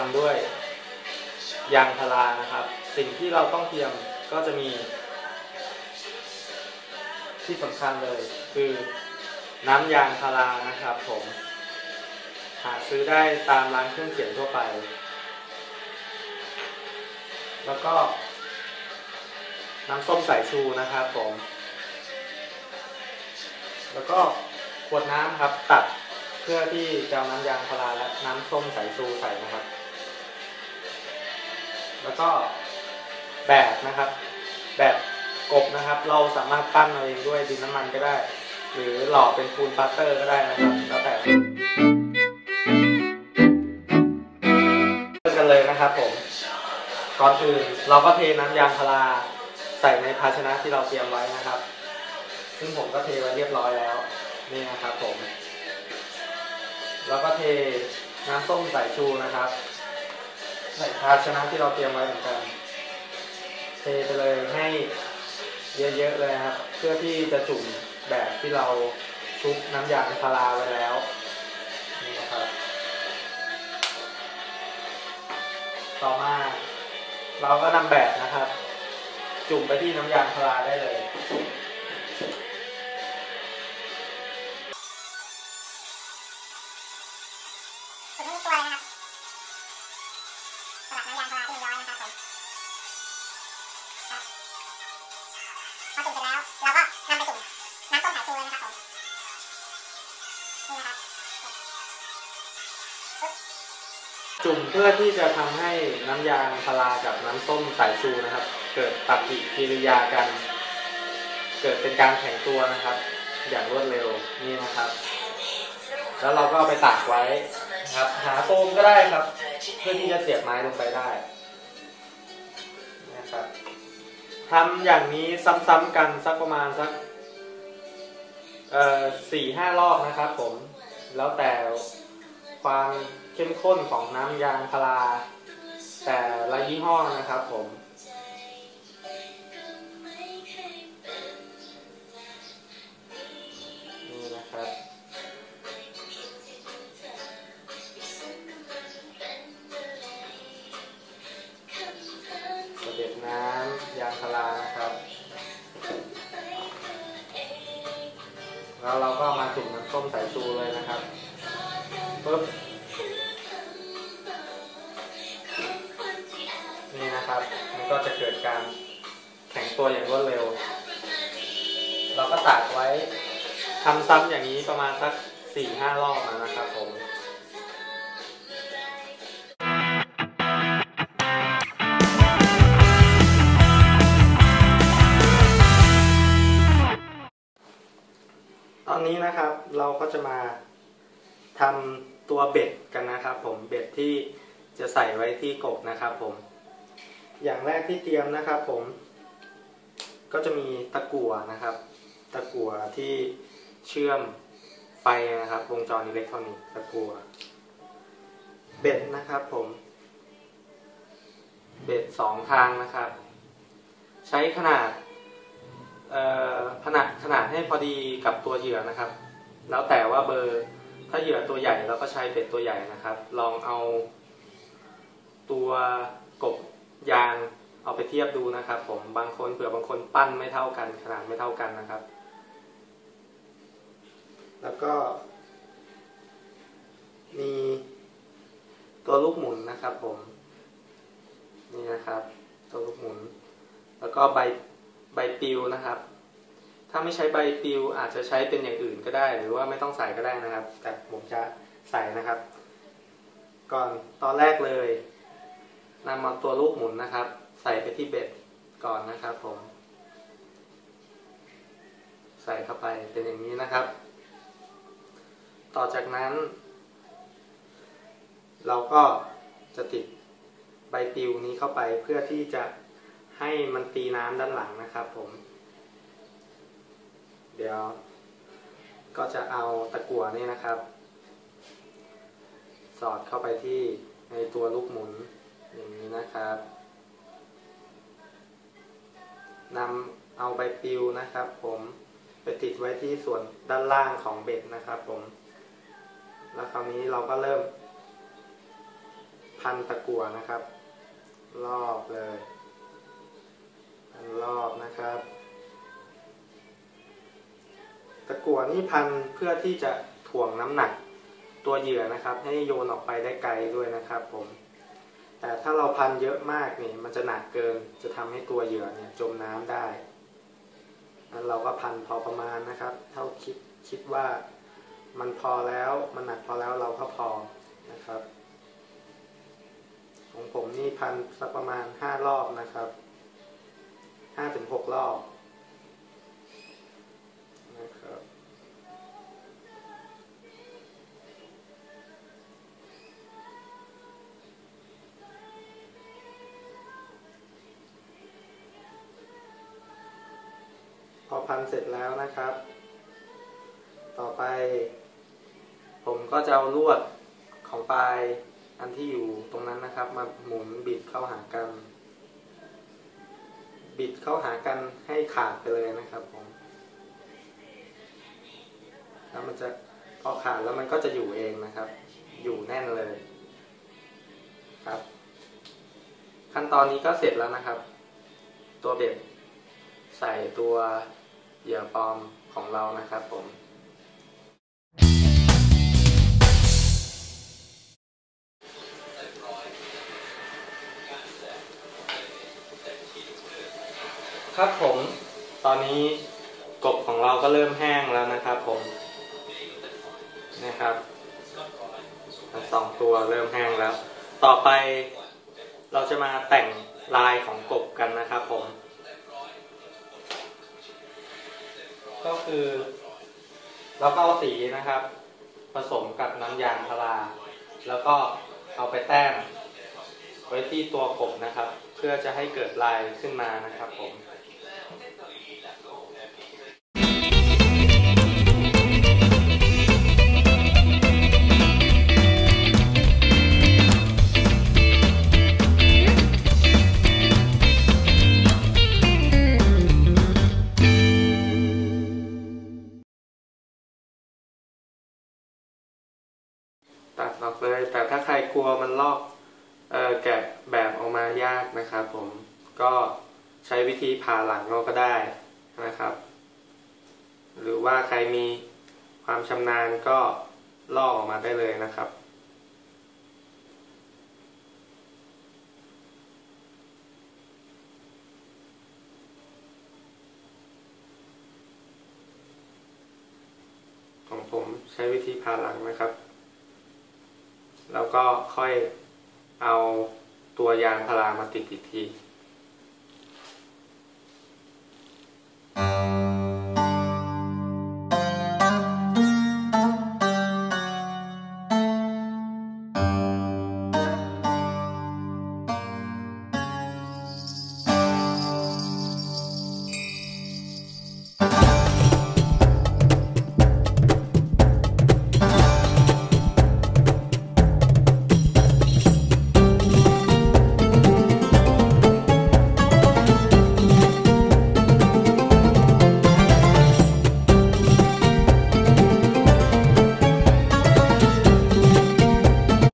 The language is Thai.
บทำด้วยยางพารานะครับ สิ่งที่เราต้องเตรียมก็จะมี ที่สำคัญเลยคือน้ำยางพารานะครับ ผม หาซื้อได้ตามร้านเครื่องเขียนทั่วไป แล้วก็ น้ำส้มสายชูนะครับ ผม แล้วก็ขวดน้ำครับตัดเพื่อที่จะเอาน้ำยางพาราและน้ำส้มสายชูใส่นะครับ แล้วก็แบบนะครับ แบบกบนะครับ เราสามารถปั้นเอาเองด้วยดินน้ำมันก็ได้ หรือหล่อเป็นปูนปาสเตอร์ก็ได้นะครับแล้วแต่เริ่มกันเลยนะครับผมก่อนอื่นเราก็เทน้ำยางพาราใส่ในภาชนะที่เราเตรียมไว้นะครับ ซึ่งผมก็เทไว้เรียบร้อยแล้วนี่นะครับผม แล้วก็เทน้ำส้มสายชูนะครับ ใส่ภาชนะที่เราเตรียมไว้เหมือนกัน เทไปเลยให้เยอะๆเลยครับ เพื่อที่จะจุ่มแบบที่เราชุบน้ำยางพาราไว้แล้วนี่นะครับ ต่อมาเราก็นำแบบนะครับ จุ่มไปที่น้ำยางพาราได้เลยจุดทั้งตัวนะครับ น้ำยางพาราที่มันย้อยนะครับผมพอจุ่มเสร็จแล้ว เราก็นำไปจุ่มน้ำต้มสายชูเลยนะครับผมนี่นะครับจุ่มเพื่อที่จะทำให้น้ำยางพารากับน้ำส้มสายชูนะครับ เกิดปฏิกิริยากัน เกิดเป็นการแข็งตัวนะครับ อย่างรวดเร็วนี่นะครับ แล้วเราก็เอาไปตากไว้นะครับ หาโฟมก็ได้ครับ เพื่อที่จะเสียบไม้ลงไปได้นะครับทำอย่างนี้ซ้ำๆกันสักประมาณสักเอ่อสี่ห้ารอบนะครับผม แล้วแต่ความเข้มข้นของน้ำยางพารา แต่ละยี่ห้อนะครับผม แล้วเราก็มาจุ่มน้ำส้มสายชูเลยนะครับปึ๊บนี่นะครับ มันก็จะเกิดการแข็งตัวอย่างรวดเร็ว เราก็ตากไว้ทำซ้ำอย่างนี้ประมาณสักสี่ห้ารอบนะครับผม อนนี้นะครับเราก็จะมาทำตัวเบ็ดกันนะครับ ผมเบ็ดที่จะใส่ไว้ที่กบนะครับผม อย่างแรกที่เตรียมนะครับผม ก็จะมีตะกั่วนะครับ ตะกั่วที่เชื่อมไฟนะครับวงจรอิเล็กทรอนิกส์ตะกั่วเบ็ดนะครับผม เบ็ดสองทางนะครับ ใช้ขนาด ขนาดขนาดให้พอดีกับตัวเหยื่อนะครับ แล้วแต่ว่าเบอร์ถ้าเหยื่อตัวใหญ่เราก็ใช้เบ็ดตัวใหญ่นะครับ ลองเอาตัวกบยางเอาไปเทียบดูนะครับ ผมบางคนเผื่อบางคนปั้นไม่เท่ากัน ขนาดไม่เท่ากันนะครับ แล้วก็ มีตัวลูกหมุนนะครับ ผม นี่นะครับ ตัวลูกหมุน แล้วก็ใบ ใบปลิวนะครับ ถ้าไม่ใช้ใบปลิวอาจจะใช้เป็นอย่างอื่นก็ได้ หรือว่าไม่ต้องใส่ก็ได้นะครับ แต่ผมจะใส่นะครับ ก่อนตอนแรกเลยนำมาตัวลูกหมุนนะครับ ใส่ไปที่เบ็ดก่อนนะครับผม ใส่เข้าไปเป็นอย่างนี้นะครับ ต่อจากนั้น เราก็จะติดใบปลิวนี้เข้าไปเพื่อที่จะ ให้มันตีน้ำด้านหลังนะครับผม เดี๋ยว ก็จะเอาตะกั่วนี่นะครับ สอดเข้าไปที่ในตัวลูกหมุนอย่างนี้นะครับนำเอาใบปลิวนะครับ ผมไปติดไว้ที่ส่วนด้านล่างของเบ็ดนะครับ ผม แล้วคราวนี้เราก็เริ่ม พันตะกั่วนะครับ รอบเลย รอบนะครับ ตะกั่วนี่พันเพื่อที่จะถ่วงน้ำหนักตัวเหยื่อนะครับ ให้โยนออกไปได้ไกลด้วยนะครับผม แต่ถ้าเราพันเยอะมากนี่มันจะหนักเกินจะทำให้ตัวเหยื่อเนี่ยจมน้ำได้นั้นเราก็พันพอประมาณนะครับ เท่าคิดคิดว่ามันพอแล้วมันหนักพอแล้วเราก็พอนะครับ ของผมนี่พันสักประมาณห้ารอบนะครับ ห้าถึงหกรอบนะครับพอพันเสร็จแล้วนะครับ ต่อไป ผมก็จะเอาลวดของปลายอันที่อยู่ตรงนั้นนะครับ มาหมุนบิดเข้าหากัน บิดเข้าหากันให้ขาดไปเลยนะครับผมแล้วมันจะพอขาดแล้วมันก็จะอยู่เองนะครับ อยู่แน่นเลยครับ ขั้นตอนนี้ก็เสร็จแล้วนะครับ ตัวเบ็ดใส่ตัวเหยื่อปลอมของเรานะครับผม ครับผม ตอนนี้กบของเราก็เริ่มแห้งแล้วนะครับผมนะครับทั้งสองตัวเริ่มแห้งแล้ว ต่อไปเราจะมาแต่งลายของกบกันนะครับผม ก็คือเราก็เอาสีนะครับ ผสมกับน้ำยางพารา แล้วก็เอาไปแต้มไว้ที่ตัวกบนะครับ เพื่อจะให้เกิดลายขึ้นมานะครับผม ใช้วิธีผ่าหลังเราก็ได้นะครับ หรือว่าใครมีความชำนาญก็ลอกออกมาได้เลยนะครับ ของผมใช้วิธีผ่าหลังนะครับ แล้วก็ค่อยเอาตัวยางพารามาติดอีกที